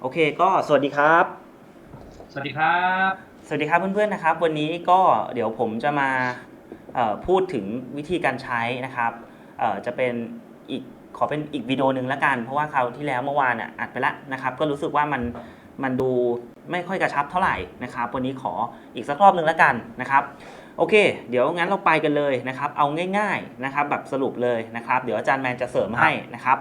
โอเคก็สวัสดีครับ สวัสดีครับ สวัสดีครับเพื่อนๆนะครับ วันนี้ก็เดี๋ยวผมจะมาเอ่อพูดถึงวิธีการใช้นะครับเอ่อจะเป็นอีกขอเป็นอีกวิดีโอหนึ่งละกัน เพราะว่าคราวที่แล้วเมื่อวานอะอัดไปแล้วนะครับ ก็รู้สึกว่ามันมันดูไม่ค่อยกระชับเท่าไหร่นะครับ วันนี้ขออีกสักรอบหนึ่งละกันนะครับโอเค เดี๋ยวงั้นเราไปกันเลยนะครับ เอาง่าย ๆนะครับ แบบสรุปเลยนะครับ เดี๋ยวอาจารย์แมนจะเสริมให้นะครับ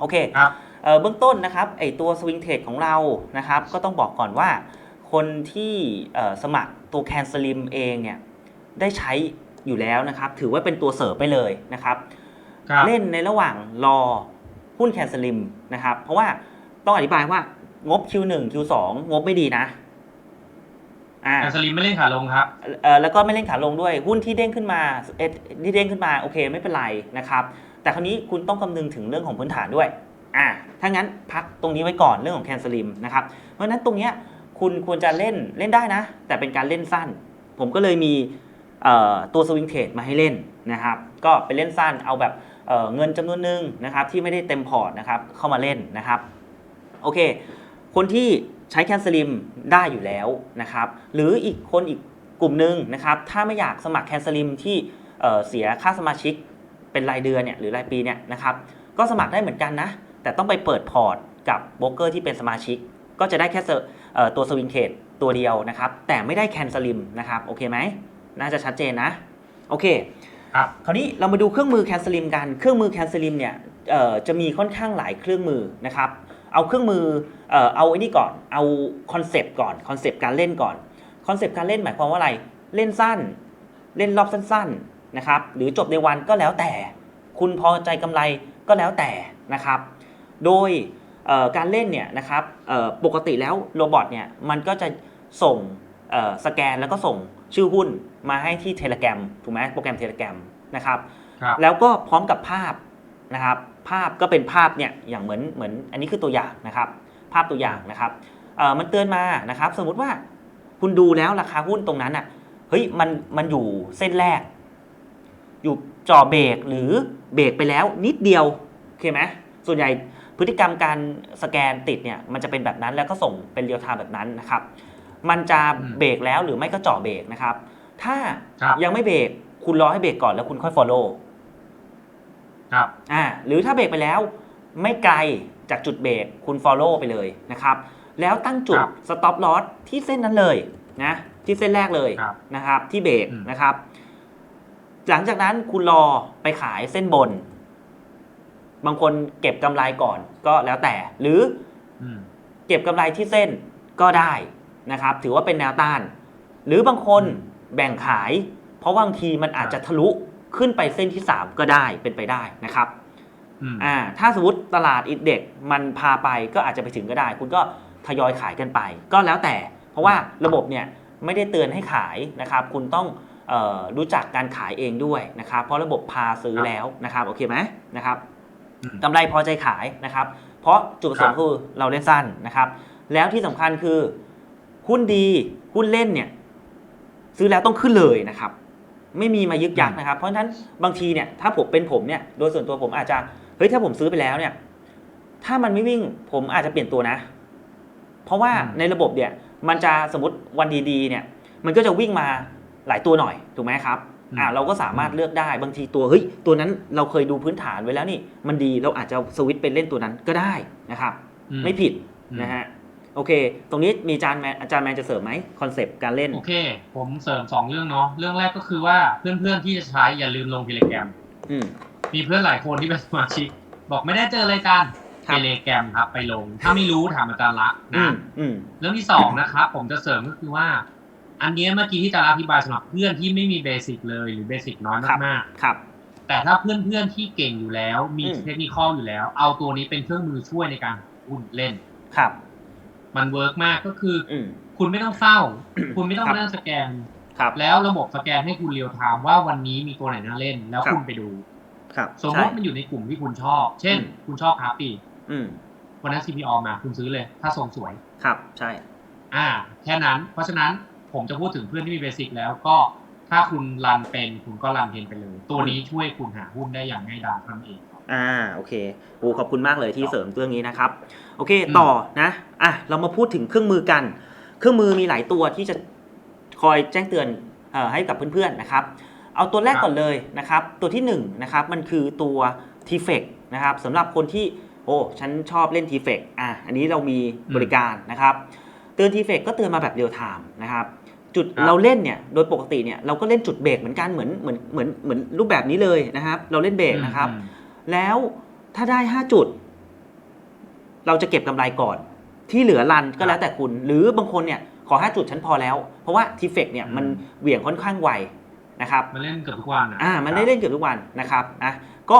โอเคครับ เอ่อเบื้องต้นนะครับไอตัวสวิงเทคของเรานะครับก็ต้องบอกก่อนว่าคนที่เอ่อสมัครตัวแคนสลิมเองเนี่ยได้ใช้อยู่แล้วนะครับ ถือว่าเป็นตัวเสริมไปเลยนะครับครับเล่นในระหว่างรอหุ้นแคนสลิมนะครับ เพราะว่าต้องอธิบายว่างบ Q1 Q2 งบไม่ดีนะอ่าแอนสลิมไม่เล่นขาลงครับเอ่อแล้วก็ไม่เล่นขาลงด้วยหุ้นที่เด้งขึ้นมาเอ็ดที่เด้งขึ้นมาโอเคไม่เป็นไรนะครับ แต่คราวนี้คุณต้องคำนึงถึงเรื่องของพื้นฐานด้วย อ่าถ้างั้นพักตรงนี้ไว้ก่อนเรื่องของแคนสลิมนะครับ เพราะฉะนั้นตรงเนี้ยคุณควรจะเล่นเล่นได้นะ แต่เป็นการเล่นสั้น ผมก็เลยมีตัวสวิงเทรดมาให้เล่นนะครับ ก็ไปเล่นสั้นเอาแบบเเงินจำนวนหนึ่งนะครับที่ไม่ได้เต็มพอร์ตนะครับเข้ามาเล่นนะครับโอเค คนที่ใช้แคนสลิมได้อยู่แล้วนะครับ หรืออีกคนอีกกลุ่มหนึ่งนะครับ ถ้าไม่อยากสมัครแคนสลิมที่เเสียค่าสมาชิกเป็นรายเดือนเนี่ยหรือรายปีเนี่ยนะครับ ก็สมัครได้เหมือนกันนะ แต่ต้องไปเปิดพอร์ตกับโบรกเกอร์ที่เป็นสมาชิก ก็จะได้แค่เซอร์เอ่อตัวสวิงเทรดตัวเดียวนะครับ แต่ไม่ได้แคนสลิมนะครับโอเคไหมน่าจะชัดเจนนะโอเคครับคราวนี้เรามาดูเครื่องมือแคนสลิมกันเครื่องมือแคนสลิมเนี่ยเอ่อจะมีค่อนข้างหลายเครื่องมือนะครับเอาเครื่องมือเอ่อเอาไอ้นี่ก่อนเอาคอนเซปต์ก่อนคอนเซปต์การเล่นก่อนคอนเซปต์การเล่นหมายความว่าอะไรเล่นสั้น เล่นรอบสั้นๆนะครับหรือจบในวันก็แล้วแต่ คุณพอใจกำไรก็แล้วแต่นะครับ โดยเอ่อการเล่นเนี่ยนะครับเอ่อปกติแล้วโรบอทเนี่ยมันก็จะส่งเอ่อสแกนแล้วก็ส่งชื่อหุ้นมาให้ที่เทเลแกรมถูกไหมโปรแกรมเทเลแกรมนะครับครับแล้วก็พร้อมกับภาพนะครับภาพก็เป็นภาพเนี่ยอย่างเหมือนเหมือนอันนี้คือตัวอย่างนะครับภาพตัวอย่างนะครับเอ่อมันเตือนมานะครับสมมุติว่าคุณดูแล้วราคาหุ้นตรงนั้นอะเฮ้ยมันมันอยู่เส้นแรก อยู่จ่อเบรกหรือเบรกไปแล้วนิดเดียวโอเคไหมส่วนใหญ่ พฤติกรรมการสแกนติดเนี่ยมันจะเป็นแบบนั้นแล้วก็ส่งเป็นเรียลไทม์แบบนั้นนะครับ มันจะอืมเบรกแล้วหรือไม่ก็จ่อเบรกนะครับ ถ้าครับยังไม่เบรกคุณรอให้เบรกก่อนแล้วคุณค่อย follow ครับอ่าหรือถ้าเบรกไปแล้วไม่ไกลจากจุดเบรกคุณ follow ไปเลยนะครับ แล้วตั้งจุดครับ stop loss ที่เส้นนั้นเลยนะที่เส้นแรกเลยครับนะครับ ที่เบรกอืมนะครับ หลังจากนั้นคุณรอไปขายเส้นบน บางคนเก็บกำไรก่อนก็แล้วแต่ หรืออืมเก็บกำไรที่เส้นก็ได้นะครับ ถือว่าเป็นแนวต้าน หรือบางคนแบ่งขาย เพราะบางทีมันอาจจะทะลุขึ้นไปเส้นที่ 3 ก็ได้เป็นไปได้นะครับอืมอ่าถ้าสมมติตลาดอินเด็กซ์มันพาไปก็อาจจะไปถึงก็ได้ คุณก็ทยอยขายกันไป ก็แล้วแต่ เพราะว่าระบบเนี่ยไม่ได้เตือนให้ขายนะครับ คุณต้องเออรู้จักการขายเองด้วยนะครับ เพราะระบบพาซื้อแล้วนะครับ โอเคไหมนะครับอืม กำไรพอใจขายนะครับ เพราะจุดประสงค์ครับคือเราเล่นสั้นนะครับ แล้วที่สำคัญคือหุ้นดีหุ้นเล่นเนี่ย ซื้อแล้วต้องขึ้นเลยนะครับ ไม่มีมายึกยักนะครับ เพราะฉะนั้นบางทีเนี่ยถ้าผมเป็นผมเนี่ยโดยส่วนตัวผมอาจจะเฮ้ยถ้าผมซื้อไปแล้วเนี่ย ถ้ามันไม่วิ่งผมอาจจะเปลี่ยนตัวนะ เพราะว่าอืมในระบบเนี่ย มันจะสมมติวันดีๆเนี่ย มันก็จะวิ่งมาหลายตัวหน่อยถูกไหมครับ อ่าเราก็สามารถเลือกได้บางทีตัวเฮ้ยตัวนั้นเราเคยดูพื้นฐานไว้แล้วนี่ มันดีเราอาจจะสวิตช์ไปเล่นตัวนั้นก็ได้นะครับอืไม่ผิดอืมนะฮะโอเค ตรงนี้มีอาจารย์แมนอาจารย์แมนจะเสริมไหมคอนเซปต์การเล่น โอเค ผมเสริมสองเรื่องเนาะ เรื่องแรกก็คือว่าเพื่อนๆที่จะใช้อย่าลืมลงเทเลแกรมอืมมีเพื่อนหลายคนที่เป็นสมาชิก บอกไม่ได้เจอรายการครัเทบเลแกรมครับไปลง ถ้าไม่รู้ถามอาจารย์ละอืนะมอืมเรื่องที่สองนะครับผมจะเสริมก็คือว่า อันเนี้ยเมื่อกี้ที่อาจารย์อธิบายสำหรับเพื่อนที่ไม่มีเบสิกเลยหรือเบสิกน้อยครับมากครับๆแต่ถ้าเพื่อนๆที่เก่งอยู่แล้ว มีอืมเทคนิคอลอยู่แล้ว เอาตัวนี้เป็นเครื่องมือช่วยในการหุ้นเล่นครับ มันเวิร์กมากก็คืออืมคุณไม่ต้องเฝ้า คุณไม่ต้องครับมานั่งสแกนครับ แล้วระบบสแกนให้คุณเรียวไทม์ว่าวันนี้มีตัวไหนน่าเล่น แล้วครับคุณไปดูครับสมมใช่ติมันอยู่ในกลุ่มที่คุณชอบ เช่นอืมคุณชอบคาปีอืมวันนั้น CPO มาคุณซื้อเลย ถ้าทรงสวยครับ ใช่ อ่า แค่นั้น เพราะฉะนั้น ผมจะพูดถึงเพื่อนที่มีเบสิกแล้วก็ถ้าคุณรันเป็นคุณก็รันเทนไปเลย ตัวนี้ช่วยคุณหาหุ้นได้อย่างง่ายดายเท่านั้นเองครับอ่าโอเคโอ้ขอบคุณมากเลยที่เสริมเรื่องนี้นะครับ โอเคอืมต่อนะอะเรามาพูดถึงเครื่องมือกัน เครื่องมือมีหลายตัวที่จะคอยแจ้งเตือนเอ่อให้กับเพื่อนๆนะครับ เอาตัวแรกก่อนเลยนะครับ ตัวที่1นงนะครับมันคือตัว t f e c นะครับสำหรับคนที่โอ้ฉันชอบเล่น t f e c อะอันนี้เรามีบริการนะครับ เตือน t f e c ก็เตือนมาแบบเรียลไทม์นะครับจุดครับ เราเล่นเนี่ยโดยปกติเนี่ยเราก็เล่นจุดเบรกเหมือนกันเหมือนเหมือนเหมือนเหมือนรูปแบบนี้เลยนะครับ เราเล่นเบรกนะครับอืมแล้วถ้าได้ 5 จุด เราจะเก็บกำไรก่อน ที่เหลือรันก็แล้วแต่คุณ หรือบางคนเนี่ยขอ 5 จุดฉันพอแล้ว เพราะว่าทีเฟกเนี่ยมันเหวี่ยงค่อนข้างไวนะครับ มาเล่นเกือบทุกวันอะอ่ามันได้เล่นเกือบทุกวันนะครับอะก็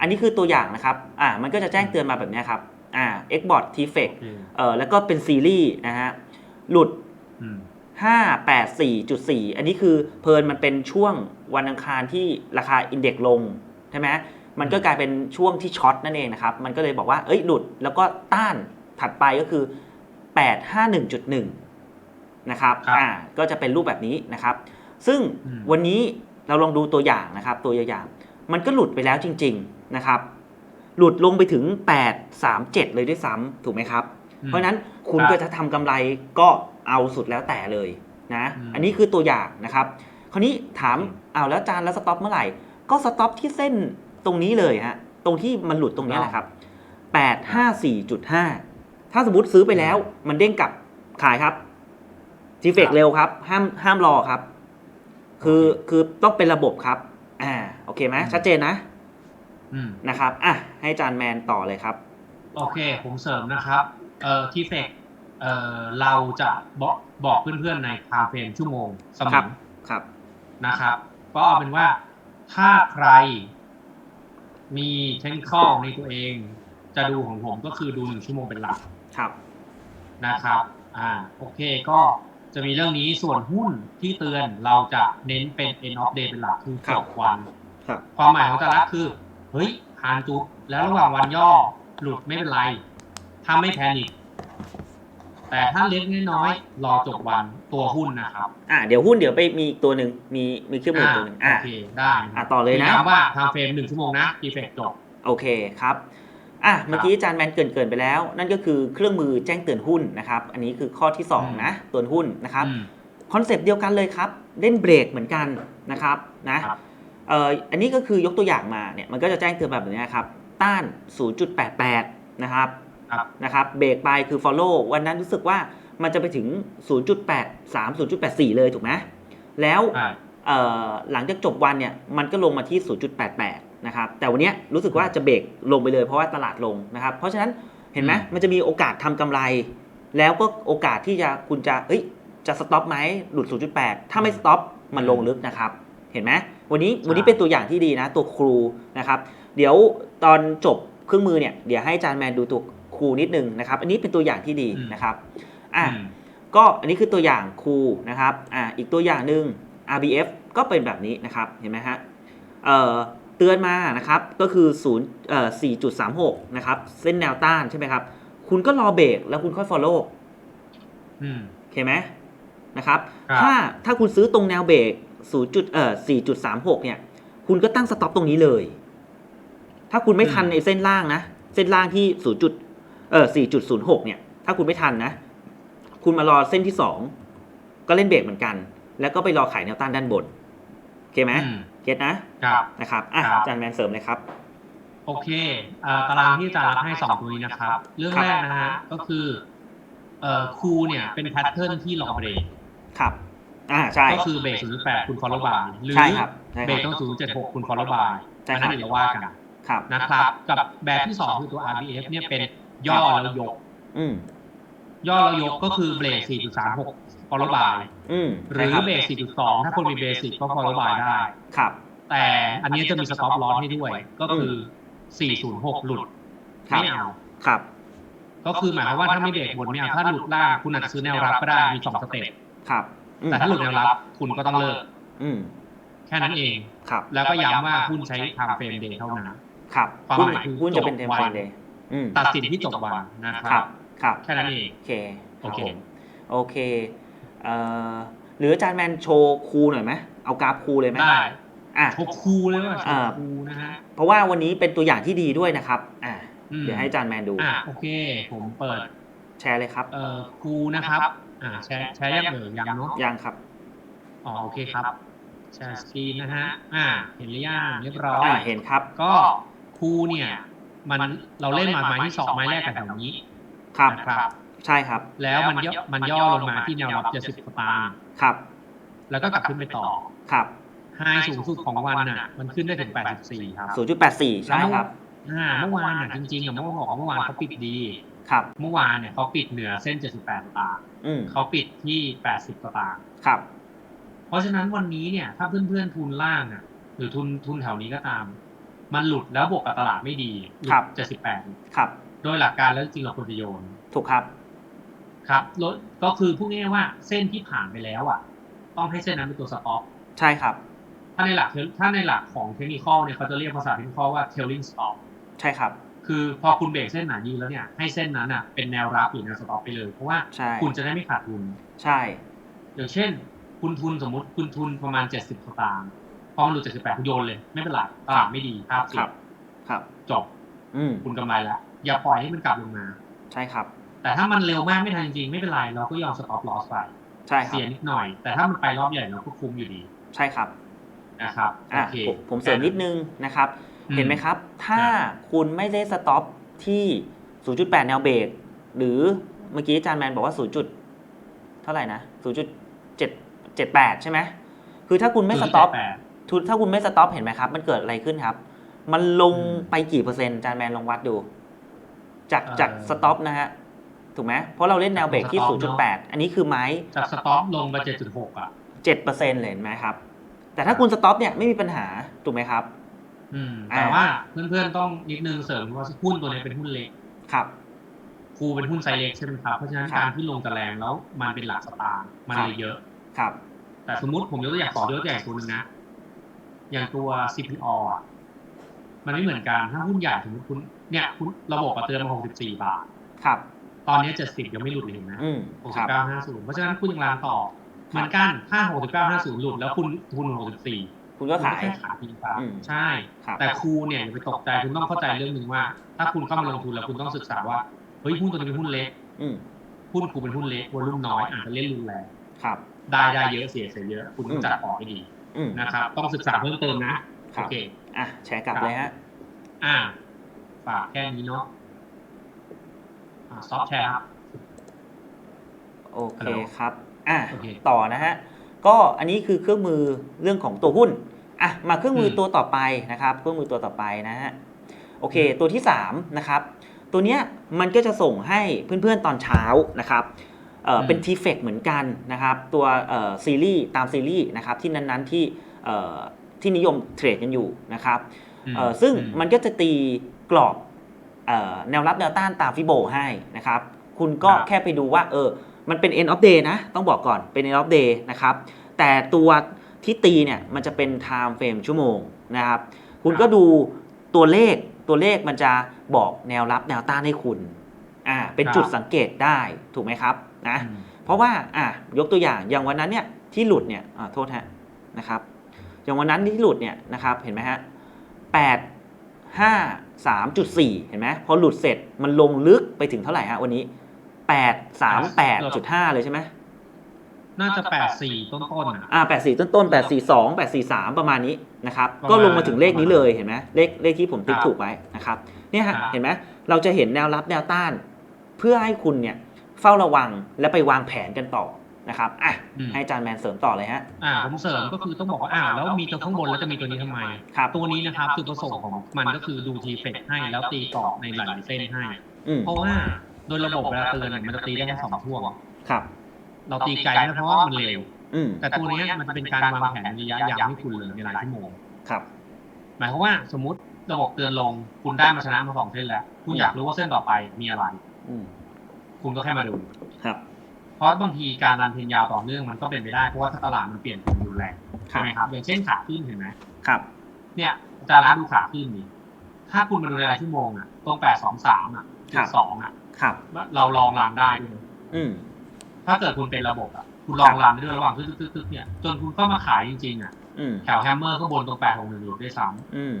อันนี้คือตัวอย่างนะครับอ่ามันก็จะแจ้งเตือนมาแบบเนี้ยครับ อ่า Xbox t f e c โอเคเอ่อแล้วก็เป็นซีรีส์นะฮะ หลุดอืม584.4 อันนี้คือเพลินมันเป็นช่วงวันอังคารที่ราคาอินเด็กซ์ลง ใช่ไหมมันก็กลายเป็นช่วงที่ช็อตนั่นเองนะครับ มันก็เลยบอกว่า เอ้ย หลุด แล้วก็ต้านถัดไปก็คือ 851.1 นะครับครับอ่า ก็จะเป็นรูปแบบนี้นะครับ ซึ่งอืมวันนี้เราลองดูตัวอย่างนะครับ ตัวอย่าง มันก็หลุดไปแล้วจริง ๆ นะครับ หลุดลงไปถึง 837 เลยด้วยซ้ำถูกไหมครับ เพราะฉะนั้นคุณครับก็จะทำกำไรก็เอาสุดแล้วแต่เลยนะอืมอันนี้คือตัวอย่างนะครับ คราวนี้ถามอืมเอาแล้วจานแล้วสต็อปเมื่อไหร่ ก็สต็อปที่เส้นตรงนี้เลยฮะตรงที่มันหลุดตรงเนี้ยแหละครับ 854.5 ถ้าสมมติซื้อไปแล้วมันเด้งกลับขายครับทีเฟกครับเร็วครับ ห้ามห้ามรอครับ คือคือต้องเป็นระบบครับ อ่า โอเคไหมอืมชัดเจนนะอืม นะครับอะให้จานแมนต่อเลยครับ โอเค ผมเสริมนะครับเอ่อที่เฟกเอ่อเราจะบอกบอกเพื่อนๆในคาเฟนชั่วโมงเสมครัอบครับนะครับ ก็เอาเป็นว่าถ้าใครมีเทคนิคในตัวเอง จะดูของผมก็คือดูหนึ่งชั่วโมงเป็นหลักครับนะครับ อ่าโอเคก็จะมีเรื่องนี้ส่วนหุ้นที่เตือนเราจะเน้นเป็น end of day เป็นหลักคือครัจบบวันครับความหมายของแต่ละคือ เฮ้ยผ่านจุดแล้วระหว่างวันย่อหลุดไม่เป็นไร ถ้าไม่แพนิคแต่ถ้าเล็กน้อยๆรอจบวันตัวหุ้นนะครับ อะเดี๋ยวหุ้นเดี๋ยวไปมีอีกตัวหนึ่งมีมีเครื่องมืออีกตัวหนึ่งอะโอเคได้อะต่อเลยนะย้ำว่าทำเฟรมหนึ่งชั่วโมงนะดีเฟกจบโอเคครับอะเมื่อกี้อาจารย์แมนเกรินเกินๆไปแล้ว นั่นก็คือเครื่องมือแจ้งเตือนหุ้นนะครับ อันนี้คือข้อที่อืม2นะตัวหุ้นนะครับอืมคอนเซปต์เดียวกันเลยครับ เล่นเบรกเหมือนกันนะครับนะครับเอ่ออันนี้ก็คือยกตัวอย่างมาเนี่ยมันก็จะแจ้งเตือนแบบนี้ครับ ต้าน 0.88 นะครับครับนะครับเบรกไปคือ follow วันนั้นรู้สึกว่ามันจะไปถึง 0.83 0.84 เลยถูกไหมแล้วใช่เอ่อหลังจากจบวันเนี่ยมันก็ลงมาที่ 0.88 นะครับแต่วันเนี้ยรู้สึกว่าจะเบรกลงไปเลยเพราะว่าตลาดลงนะครับ เพราะฉะนั้นเห็นไหมอืมมันจะมีโอกาสทำกำไร แล้วก็โอกาสที่จะคุณจะเฮ้ยจะสต็อปไหมหลุด 0.8 ถ้าไม่สต็อปมันลงลึกนะครับ เห็นไหม วันนี้วันนี้เป็นตัวอย่างที่ดีนะ ตัวครูนะครับเดี๋ยวตอนจบเครื่องมือเนี่ยเดี๋ยวให้อาจารย์แมนดูตัวครูนิดนึงนะครับอันนี้เป็นตัวอย่างที่ดีอืมนะครับอะอืมก็อันนี้คือตัวอย่างครูนะครับอ่าอีกตัวอย่างหนึ่ง RBF ก็เป็นแบบนี้นะครับเห็นไหมฮะเอ่อเตือนมานะครับก็คือ0เอ่อ4.36นะครับเส้นแนวต้านใช่ไหมครับคุณก็รอเบรกแล้วคุณค่อย follow อืมโอเคไหมนะครับครับ ถ้าถ้าคุณซื้อตรงแนวเบรก 0จุดเอ่อ4.36เนี่ย คุณก็ตั้งสต็อปตรงนี้เลย ถ้าคุณไม่ทันในเส้นล่างนะ เส้นล่างที่0จุดเอ่อ4.06เนี่ย ถ้าคุณไม่ทันนะ คุณมารอเส้นที่2ก็เล่นเบรกเหมือนกัน แล้วก็ไปรอขายแนวต้านด้านบนโอเคไหมอืมเก็ตนะครับนะครับอะครับอาจารย์แมนเสริมเลยครับโอเคอ่าตารางที่อาจารย์รับให้สองตัวนี้นะครับ เรื่องครับแรกนะฮะก็คือเอ่อครูเนี่ยเป็นแพทเทิร์นที่รอเบรกครับ อ่าใช่ ก็คือเบรก0.8คุณ follow by หรือใช่ครับใช่เบรคกรับต้อง0.76คุณ follow by ใช่อันครันั้บนเดี๋ยวเราว่ากันครับ นะครับ กับแบบที่สองคือตัว RBF เนี่ยเป็นย่อแล้วยก อืมย่อแล้วยกก็คือเบรก4.36 follow by อืมหรือใช่คบเบรก4.2ถ้าคนมีเบสิกก็ follow by ได้ ครับ แต่อันนี้จะมี stop loss ให้ด้วย ก็คือ406หลุดครับ ไม่เอา ครับ ก็คือหมายความว่าถ้าไม่เบรกบนไม่เอาถ้าหลุดล่างคุณอาจจะซื้อแนวรับก็ได้มีสองสเต็ปครับอืม แต่ถ้าหลุดแนวรับคุณก็ต้องเลิกอืมแค่นั้นเอง ครับ แล้วก็ย้ำว่าหุ้นใช้ time frame day เท่านั้น ครับความหุ้นหมายคือหุ้นจะเป็นจเทบมวัเพลนนเดย์อืมตัดสินที่จบวันนะคครัรับบครับ แค่นั้นเอง โอเค โอเครับผมโอเค เอ่อ หรืออาจารย์แมนโชว์ครูหน่อยไหมเอากราฟครูเลยไหมได้อะโชว์คูลเลยว่าโชอ่าว์คูลนะฮะ เพราะว่าวันนี้เป็นตัวอย่างที่ดีด้วยนะครับ อ่าอืมเดี๋ยวให้อาจารย์แมนดู อ่าโอเค ผมเปิด แชร์เลยครับ เอ่อคูลนะครับ อ่าแชร์แชร์ยังเอ่ยยังเนาะยังครับอ๋อโอเคครับแชร์สกรีนนะฮะอ่า เห็นหรือยังเรียบร้อยอ่าเห็นครับ ก็ครูเนี่ย มันเราเล่นมาไม้ที่สองไม้แรกกันแถวนี้ครับนะครับ ใช่ครับ แล้วมันย่อมันย่อลงมาที่แนวรับ70สตางค์ครับ แล้วก็กลับขึ้นไปต่อครับไฮสูงสุดของวันน่ะ มันขึ้นได้ถึง84ครับ0.84ใช่ครับอ่าเมื่อวานน่ะจริงๆอะเมื่อวานบอกว่าเมื่อวานเขาปิดดี ครับ เมื่อวานเนี่ยเขาปิดเหนือเส้น 78สตางค์อืมเขาปิดที่ 80สตางค์ครับ เพราะฉะนั้นวันนี้เนี่ย ถ้าเพื่อนๆทุนล่างอะ หรือทุนทุนแถวนี้ก็ตาม มันหลุดแล้วบวกกับตลาดไม่ดีหลุครัดบ78 ครับ โดยหลักการแล้วจริงๆเราควรจะโยน ถูกครับ ครับลดก็คือพูดง่ายๆว่าเส้นที่ผ่านไปแล้วอะ ต้องให้เส้นนั้นเป็นตัวสต็อป ใช่ครับ ถ้าในหลักถ้าในหลักของเทคนิคอลเนี่ยเขาจะเรียกภาษาเทคนิคอลว่า trailing stop ใช่ครับ คือพอคุณเบรกเส้นไหนยืนแล้วเนี่ยให้เส้นนั้นอะเป็นแนวรับหรือแนวสต็อปไปเลย เพราะว่าใช่คุณจะได้ไม่ขาดทุน ใช่ อย่างเช่น คุณทุนสมมติคุณทุนประมาณ 70สตางค์พอมันหลุด78คุณโยนเลย ไม่เป็นไรตลาดไม่ดีภาพเสีครัยบครับ จบอืมคุณกำไรแล้วอย่าปล่อยให้มันกลับลงมา ใช่ครับ แต่ถ้ามันเร็วมากไม่ทันจริงๆไม่เป็นไรเราก็ยอมสต็อปลอสไปใช่ครัเสีบยนิดหน่อย แต่ถ้ามันไปรอบใหญ่เราก็คุ้มอยู่ดี ใช่ครับนะครับโออะเคผมผมเสริมนิดนึงนะครับอื เห็นไหมครับ ถ้าคุณไม่ได้สต็อปที่ 0.8 แนวเบรกหรือเมื่อกี้อาจารย์แมนบอกว่า 0. จุดเท่าไหร่นะ 0.778 ใช่ไหมคือถ้าคุณไม่สต็อป0.78ทุนถ้าคุณไม่สต็อปเห็นไหมครับ มันเกิดอะไรขึ้นครับ มันลงไปกี่เปอร์เซ็นต์อาจารย์แมนลองวัดดู จากเอ่อจากสต็อปนะฮะถูกไหมเพราะเราเล่นแนวเบรกที่สต็อปเนอะ0.8 อันนี้คือไม้จากสต็อปลงไป7.6อะ7%เลยเห็นไหมครับ แต่ถ้าคุณสต็อปเนี่ยไม่มีปัญหาถูกไหมครับ อืมอ่าแต่ว่าเพื่อนๆต้องนิดนึงเสริมว่าหุ้นตัวนี้เป็นหุ้นเล็กครับครูเป็นหุ้นไซส์เล็กใช่ไหมครับ เพราะฉะนั้นครับการที่ลงจะแรงแล้วมันเป็นหลักสตางค์มันครับเลยเยอะ ครับ แต่สมมติผมยกตัวอย่างขอยกตัวอย่างตัวหนึงนะ อย่างตัว CPO อะมันไม่เหมือนกันถ้าหุ้นใหญ่สมมติคุณ เนี่ยคุณระบบอะเตือนมา 64 บาท ครับ ตอนนี้ 70 ยังไม่หลุดเลยเห็นไหมอืมครับ6950 เพราะฉะนั้นคุณยังรางต่อ เหมือนกันถ้า6950 หลุดแล้วคุณทุน64 คุณก็ขายคุณแค่ขายทิ้งครับอืมใช่ครับแต่ครูเนี่ยอย่าไปตกใจคุณต้องเข้าใจเรื่องหนึ่งว่า ถ้าคุณเข้ามาลงทุนแล้วคุณต้องศึกษาว่าเฮ้ยหุ้นตัวนี้เป็นหุ้นเล็กอืมหุ้นครูเป็นหุ้นเล็กวอลุ่มน้อยอาจจะเล่นรุนแรงครับ ได้ได้เยอะเสียเสียเยอะ คุณต้องจัดพอร์ตให้ดีอืมนะครับ ต้องศึกษาเพิ่มเติมนะครัโอบเคอะแชร์กลับเลยฮะอ่าฝากแค่นี้เนาะอ่าซอฟแชร์ครับโอฮัเคลโหลครับ อะโอเคต่อนะฮะ ก็อันนี้คือเครื่องมือเรื่องของตัวหุ้นอะมาเครื่องมืออมตัวต่อไปนะครับ เครื่องมือตัวต่อไปนะฮะโอเค ตัวที่3นะครับตัวเนี้ยมันก็จะส่งให้เพื่อนๆตอนเช้านะครับเอ่ออืมเป็นทีเฟกเหมือนกันนะครับ ตัวเอ่อซีรีส์ตามซีรีส์นะครับที่นั้นๆที่เอ่อที่นิยมเทรดกันอยู่นะครับอืมเอ่อซึ่งอืมันก็จะตีกรอบเอ่อแนวรับแนวต้านตามฟิโบให้นะครับ คุณก็ครับแค่ไปดูว่าเออ มันเป็น end of day นะ ต้องบอกก่อนเป็น end of day นะครับ แต่ตัวที่ตีเนี่ยมันจะเป็น time frame ชั่วโมงนะครับ คุณก็ดูตัวเลขตัวเลขมันจะบอกแนวรับแนวต้านให้คุณอ่าเป็นครับจุดสังเกตได้ถูกไหมครับนะอืมเพราะว่าอะยกตัวอย่างอย่างวันนั้นเนี่ยที่หลุดเนี่ยอ่าโทษฮะนะครับอย่างวันนั้นที่หลุดเนี่ยนะครับเห็นไหมฮะแปดห้าสามจุดสี่เห็นไหมพอหลุดเสร็จมันลงลึกไปถึงเท่าไหร่ฮะวันนี้ แปดสามแปดจุดห้าเลยใช่ไหมน่าจะแปดสี่ต้นๆอะอ่าแปดสี่ต้นต้นแปดสี่สองแปดสี่สามประมาณนี้นะครับประมาณก็ลงมาถึงเลขนี้เลยเห็นไหมเลขเลขที่ผมติ๊กครับถูกไว้นะครับ เนี่ยฮะครับเห็นไหมเราจะเห็นแนวรับแนวต้าน เพื่อให้คุณเนี่ยเฝ้าระวังและไปวางแผนกันต่อนะครับอะอืมให้อาจารย์แมนเสริมต่อเลยฮะอ่าผมเสริมก็คือต้องบอกว่าอ้าวแล้วมีตัวข้างบนแล้วจะมีตัวนี้ทำไมครับตัวนี้นะครับจุดประสงค์ของมันก็คือดูทีเฟกให้แล้วตีกรอบในหลายๆเส้นให้อืมเพราะว่า โดยระบบเวลาเตือนเนี่ยมันจะตีได้แค่สองช่วง ครับ เราตีไกลไม่ได้เพราะว่ามันเร็ว อืม แต่ตัวเนี้ยมันจะเป็นการวางแผนระยะยาวให้คุณเลยในหลายชั่วโมง ครับ หมายความว่าสมมติระบบเตือนลง คุณได้มาชนะมาสองเส้นแล้ว คุณอยากรู้ว่าเส้นต่อไปมีอะไร อืม คุณก็แค่มาดู ครับ เพราะบางทีการรันเทรนยาวต่อเนื่องมันก็เป็นไปได้เพราะว่าถ้าตลาดมันเปลี่ยนแปลงรุนแรงครัใช่บไหมครับ อย่างเช่นขาขึ้นเห็นไหมครับ เนี่ยจะร้านดูขาขึ้นนี่ถ้าคุณมาดูในรายชั่วโมงอะตรงแปดสองสามอะจุดสองอะ ครับ เราลองรานได้ด้วยอืม ถ้าเกิดคุณเป็นระบบอะ คุณลองรานได้ด้วยระหว่างทึกๆๆๆเนี่ย จนคุณเข้ามาขายจริงๆอะอืม แถวแฮมเมอร์ข้างบนตรงแปดหกหนึ่งหลุดด้วยซ้อืม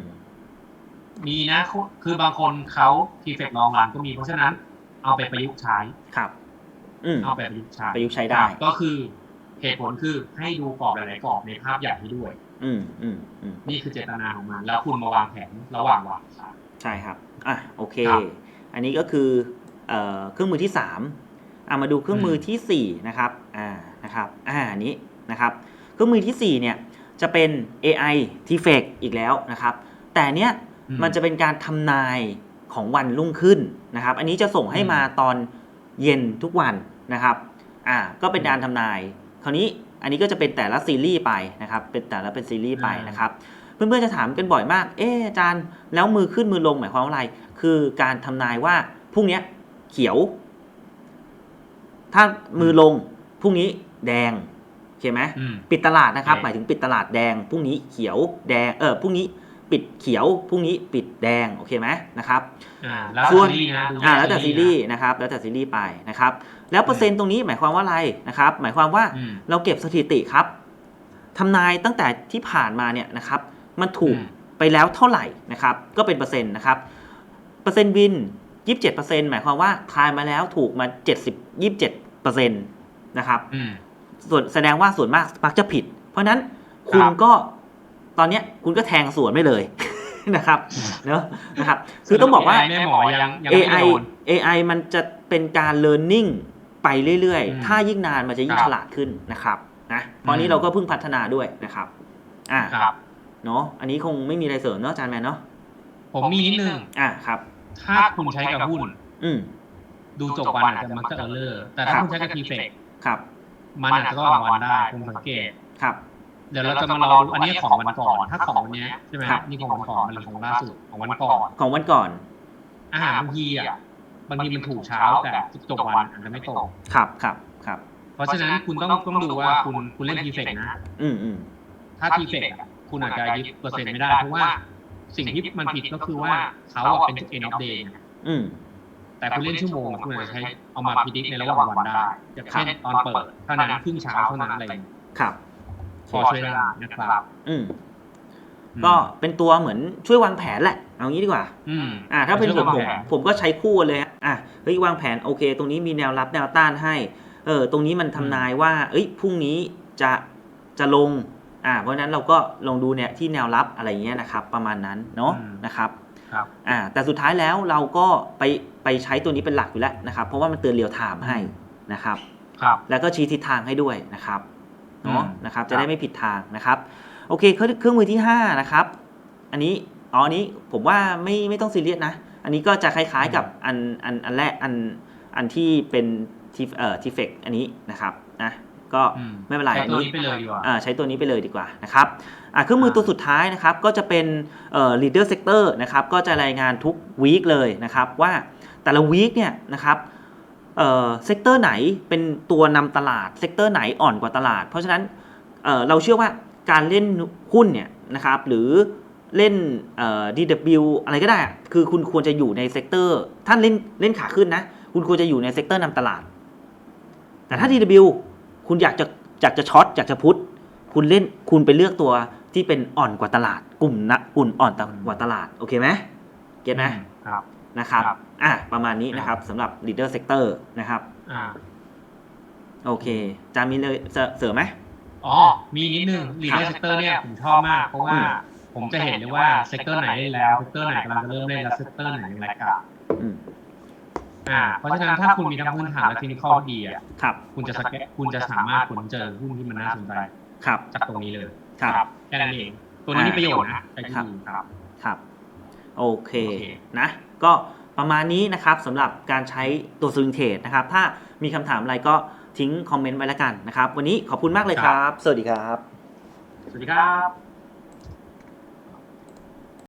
ำมีนะคือบางคนเขาทีเฟกลองรันก็มีเพราะฉะนั้น เอาไปประยุกต์ใช้ ครับ อืมเอาไปประยุกต์ใช้ประยุกต์ใช้ได้ ก็คือเหตุผลคือให้ดูกรอบหลายๆกรอบในภาพใหญ่ให้ด้วย อืมอืมอืม นี่คือเจตนาของมัน แล้วคุณมาวางแผนระหว่างวันใช่ครับ อะ โอเค ครับอันนี้ก็คือ เอ่อเครื่องมือที่3อะมาดูเครื่องมือทีสี่4นะครับอ่านะครับอ่าอันนี้นะครับเครื่องมือทีสี่4เนี่ยจะเป็น AI t f e c อีกแล้วนะครับ แต่เนี้ยอืมมันจะเป็นการทำนายของวันรุ่งขึ้นนะครับ อันนี้จะส่งให้อืมมาตอนเย็นทุกวันนะครับอ่าก็เป็นการทำนาย คราวนี้อันนี้ก็จะเป็นแต่ละซีรีส์ไปนะครับ เป็นแต่ละเป็นซีรีส์ไปนะครับเพื่อนๆจะถามกันบ่อยมาก เอออาจารย์แล้วมือขึ้นมือลงหมายความว่าอะไร คือการทำนายว่าพรุ่งเนี้ย เขียว ถ้ามือลงพรุ่งนี้แดงโอเคไหมอืม ปิดตลาดนะครับ โอเค หมายถึงปิดตลาดแดงพรุ่งนี้เขียวแดงเออพรุ่งนี้ปิดเขียวพรุ่งนี้ปิดแดงโอเคไหมนะครับ อ่าแล้วส่วน ซีรีส์นะดูอ่าแล้วแต่ซีรีส์นะครับแล้วแต่ซีรีส์ไปนะครับ แล้วเปอร์เซ็นต์ตรงนี้หมายความว่าอะไรนะครับ หมายความว่าอืม เราเก็บสถิติครับทำนายตั้งแต่ที่ผ่านมาเนี่ยนะครับ มันถูกอืม ไปแล้วเท่าไหร่นะครับ ก็เป็นเปอร์เซ็นต์นะครับ เปอร์เซ็นต์วิน 27%หมายความว่าทายมาแล้วถูกมา70 27%นะครับอืมส่วนแสดงว่าส่วนมากมักจะผิด เพราะฉะนั้นคุณครับก็ตอนเนี้ยคุณก็แทงสวนไม่เลยนะครับอืมเนอะนะครับคือต้องบอกว่าแม่หมอยังยังไม่ AI โดน AI มันจะเป็นการ learning ไปเรื่อยอืมๆถ้ายิ่งนานมันจะยิ่งครับฉลาดขึ้นนะครับนะเพราะอันนี้อืมเราก็เพิ่งพัฒนาด้วยนะครับ อ่าครับเนาะอันนี้คงไม่มีอะไรเสริมเนาะอาจารย์แมนเนาะผมมีนิดนึงอ่าครับ ถ้าคุณใช้กับหุ้น อืมดูจบวันอาจจะมักจะเออเลอร์แต่ถ้าคุณใช้กับทีเฟกครับ มันอาจจะก็วางวันได้คุณสังเกตครับ เดี๋ยวเราจะมารอดูอันนี้ของวันก่อน ถ้าของวันเนี้ยใช่ไหมครับนี่ของวันก่อนมันของล่าสุดของวันก่อนของวันก่อนอาหารบางทีอะบางทีมันถูกเช้าแต่จบวันอาจจะไม่ตรงครับครับครับ เพราะฉะนั้นคุณต้องต้องดูว่าคุณคุณเล่นทีเฟกนะ อืมอืมถ้าทีเฟกคุณอาจจะยึดเปอร์เซ็นต์ไม่ได้เพราะว่า สิ่งที่มันผิดก็คือว่าเขาอะเป็น end of day ไงอืม แต่คุณเล่นชั่วโมงอะคุณอาจจะใช้เอามาพิจิตในระหว่างวันได้อย่างเช่นตอนเปิดเท่านั้นครึ่งเช้าเท่านั้นอะไรอย่างเงี้ยครับ พอช่วยได้นะครับ อืม ก็เป็นตัวเหมือนช่วยวางแผนแหละ เอางี้ดีกว่า อืม อ่า ถ้าเป็นผมช่วยผวางมแผนผมก็ใช้คู่กันเลยฮะอะเฮ้ยวางแผนโอเค ตรงนี้มีแนวรับแนวต้านให้ เออ ตรงนี้มันทำนายว่า เอ้ยพรุ่งนี้จะจะลง อ่าเพราะฉะนั้นเราก็ลองดูเนี่ยที่แนวรับอะไรเงี้ยนะครับ ประมาณนั้นเนาะนะครับครับ อ่าแต่สุดท้ายแล้วเราก็ไปไปใช้ตัวนี้เป็นหลักอยู่แล้วนะครับ เพราะว่ามันเตือนเรียลไทม์ให้นะครับ ครับ แล้วก็ชี้ทิศทางให้ด้วยนะครับเนาะอืมนะครับ จะครับได้ไม่ผิดทางนะครับ โอเคเครื่องเครื่องมือที่5นะครับ อันนี้อ๋ออันนี้ผมว่าไม่ไม่ต้องซีเรียสนะ อันนี้ก็จะคล้าย ๆ กับอันอันอันแรกอันอันที่เป็นทีเอ่อทีเฟกอันนี้นะครับนะ ก็อืมไม่เป็นไรใช้อันตัวนี้นี้ไปเลยดีกว่าอ่าใช้ตัวนี้ไปเลยดีกว่านะครับอ่าเครื่องมือตัวสุดท้ายนะครับก็จะเป็นเอ่อ leader sector นะครับก็จะรายงานทุกวีคเลยนะครับว่าแต่ละวีคเนี่ยนะครับเอ่อเซกเตอร์ไหนเป็นตัวนำตลาดเซกเตอร์ไหนอ่อนกว่าตลาด เพราะฉะนั้นเอ่อเราเชื่อว่าการเล่นหุ้นเนี่ยนะครับหรือเล่นเอ่อ DW อะไรก็ได้อะคือคุณควรจะอยู่ในเซกเตอร์ถ้าเล่นเล่นขาขึ้นนะ คุณควรจะอยู่ในเซกเตอร์นำตลาด แต่ถ้า DW คุณอยากจะอยากจะช็อตอยากจะพุทคุณเล่นคุณไปเลือกตัวที่เป็นอ่อนกว่าตลาด กลุ่มนะกลุ่มอ่อนกว่าตลาด โอเคไหมเก็ตไหมครับนะครับครับอะประมาณนี้นะครับสำหรับ leader sector นะครับอ่าโอเค จามีเลยเสเสริมไหมอ๋อ มีนิดนึง leader sector เนี่ยผมชอบมาก เพราะว่า ผมจะเห็นเลยว่าเซกเตอร์ไหนเล่นแล้วเซกเตอร์ไหนกำลังจะเริ่มเล่นแล้วเซกเตอร์ไหนยังแรกอะ อืมอ่าเพราะฉะนั้นถ้าคุณมีทั้งพื้นฐานและเทคนิคอลดีอะครับ คุณจะสแกนคุณจะสามารถค้นเจอหุ้นที่มันน่าสนใจครับจากตรงนี้เลยครับแค่นั้นเองตัวนี้มีประโยชน์นะใช้ที่ครับดีครับครับโอเคโอเคนะ ก็ประมาณนี้นะครับสำหรับการใช้ตัวสวิงเทรดนะครับ ถ้ามีคำถามอะไรก็ทิ้งคอมเมนต์ไว้แล้วกันนะครับ วันนี้ขอบคุณมากเลยครับ สวัสดีครับ สวัสดีครับ